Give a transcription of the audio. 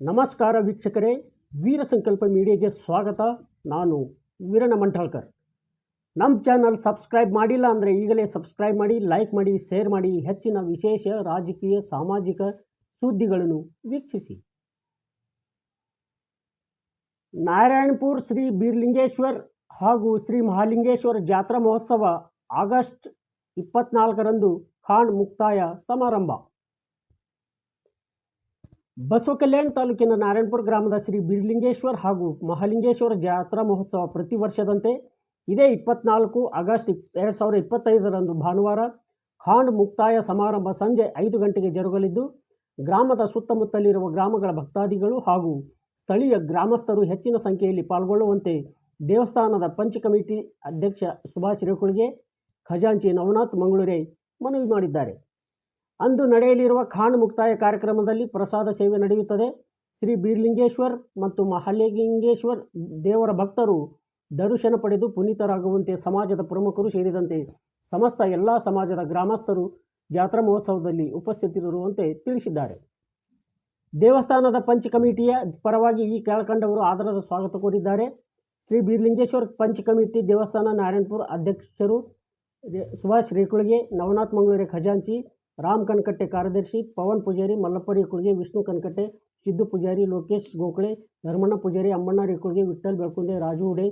ನಮಸ್ಕಾರ ವೀಕ್ಷಕರೇ, ವೀರ ಸಂಕಲ್ಪ ಮೀಡಿಯಾಗೆ ಸ್ವಾಗತ. ನಾನು ವೀರಣ ಮಂಟಾಳ್ಕರ್ ನಮ್ಮ ಚಾನಲ್ ಸಬ್ಸ್ಕ್ರೈಬ್ ಮಾಡಿಲ್ಲ ಅಂದರೆ ಈಗಲೇ ಸಬ್ಸ್ಕ್ರೈಬ್ ಮಾಡಿ ಲೈಕ್ ಮಾಡಿ ಶೇರ್ ಮಾಡಿ, ಹೆಚ್ಚಿನ ವಿಶೇಷ ರಾಜಕೀಯ, ಸಾಮಾಜಿಕ ಸುದ್ದಿಗಳನ್ನು ವೀಕ್ಷಿಸಿ. ನಾರಾಯಣಪುರ ಶ್ರೀ ಬೀರ್ಲಿಂಗೇಶ್ವರ್ ಹಾಗೂ ಶ್ರೀ ಮಹಾಲಿಂಗೇಶ್ವರ ಜಾತ್ರಾ ಮಹೋತ್ಸವ ಆಗಸ್ಟ್ ಇಪ್ಪತ್ನಾಲ್ಕರಂದು ಖಾಂಡ್ ಮುಕ್ತಾಯ ಸಮಾರಂಭ. ಬಸವ ಕಲ್ಯಾಣ ತಾಲೂಕಿನ ನಾರಾಯಣಪುರ ಗ್ರಾಮದ ಶ್ರೀ ಬಿರ್ಲಿಂಗೇಶ್ವರ್ ಹಾಗೂ ಮಹಾಲಿಂಗೇಶ್ವರ ಜಾತ್ರಾ ಮಹೋತ್ಸವ ಪ್ರತಿ ವರ್ಷದಂತೆ ಇದೇ ಇಪ್ಪತ್ನಾಲ್ಕು ಆಗಸ್ಟ್ ಎರಡು ಸಾವಿರದ ಇಪ್ಪತ್ತೈದರಂದು ಭಾನುವಾರ ಖಾಂಡ್ ಮುಕ್ತಾಯ ಸಮಾರಂಭ ಸಂಜೆ ಐದು ಗಂಟೆಗೆ ಜರುಗಲಿದ್ದು, ಗ್ರಾಮದ ಸುತ್ತಮುತ್ತಲಿರುವ ಗ್ರಾಮಗಳ ಭಕ್ತಾದಿಗಳು ಹಾಗೂ ಸ್ಥಳೀಯ ಗ್ರಾಮಸ್ಥರು ಹೆಚ್ಚಿನ ಸಂಖ್ಯೆಯಲ್ಲಿ ಪಾಲ್ಗೊಳ್ಳುವಂತೆ ದೇವಸ್ಥಾನದ ಪಂಚ ಕಮಿಟಿ ಅಧ್ಯಕ್ಷ ಸುಭಾಷ್ ರೇಕುಳಿಗೆ ಖಜಾಂಚಿ ನವನಾಥ್ ಮಂಗಳೂರೇ ಮನವಿ ಮಾಡಿದ್ದಾರೆ. ಅಂದು ನಡೆಯಲಿರುವ ಖಾನ್ ಮುಕ್ತಾಯ ಕಾರ್ಯಕ್ರಮದಲ್ಲಿ ಪ್ರಸಾದ ಸೇವೆ ನಡೆಯುತ್ತದೆ. ಶ್ರೀ ಬೀರ್ಲಿಂಗೇಶ್ವರ್ ಮತ್ತು ಮಹಾಲಿಂಗೇಶ್ವರ್ ದೇವರ ಭಕ್ತರು ದರ್ಶನ ಪಡೆದು ಪುನೀತರಾಗುವಂತೆ ಸಮಾಜದ ಪ್ರಮುಖರು ಸೇರಿದಂತೆ ಸಮಸ್ತ ಎಲ್ಲ ಸಮಾಜದ ಗ್ರಾಮಸ್ಥರು ಜಾತ್ರಾ ಮಹೋತ್ಸವದಲ್ಲಿ ಉಪಸ್ಥಿತರಿರುವಂತೆ ತಿಳಿಸಿದ್ದಾರೆ. ದೇವಸ್ಥಾನದ ಪಂಚ ಕಮಿಟಿಯ ಪರವಾಗಿ ಈ ಕೆಳಕಂಡವರು ಆದರದ ಸ್ವಾಗತ ಕೋರಿದ್ದಾರೆ ಶ್ರೀ ಬೀರ್ಲಿಂಗೇಶ್ವರ್ ಪಂಚ ಕಮಿಟಿ ದೇವಸ್ಥಾನ ನಾರಾಯಣಪುರ ಅಧ್ಯಕ್ಷರು ಸುಭಾಷ್ ರೇಕುಳಿಗೆ ನವನಾಥ್ ಮಂಗಳೂರಿ ಖಜಾಂಚಿ ರಾಮ್ ಕನಕಟ್ಟೆ ಕಾರ್ಯದರ್ಶಿ ಪವನ್ ಪೂಜಾರಿ ಮಲ್ಲಪ್ಪ ರೇಕುಳಿಗೆ ವಿಷ್ಣು ಕನಕಟ್ಟೆ ಸಿದ್ದು ಪೂಜಾರಿ ಲೋಕೇಶ್ ಗೋಖಳೆ ಧರ್ಮಣ್ಣ ಪೂಜಾರಿ ಅಮ್ಮಣ್ಣ ರೇಕುಳಿಗೆ ವಿಠ್ಠಲ್ ಬೆಳ್ಕುಂದೆ ರಾಜು ಉಡೆ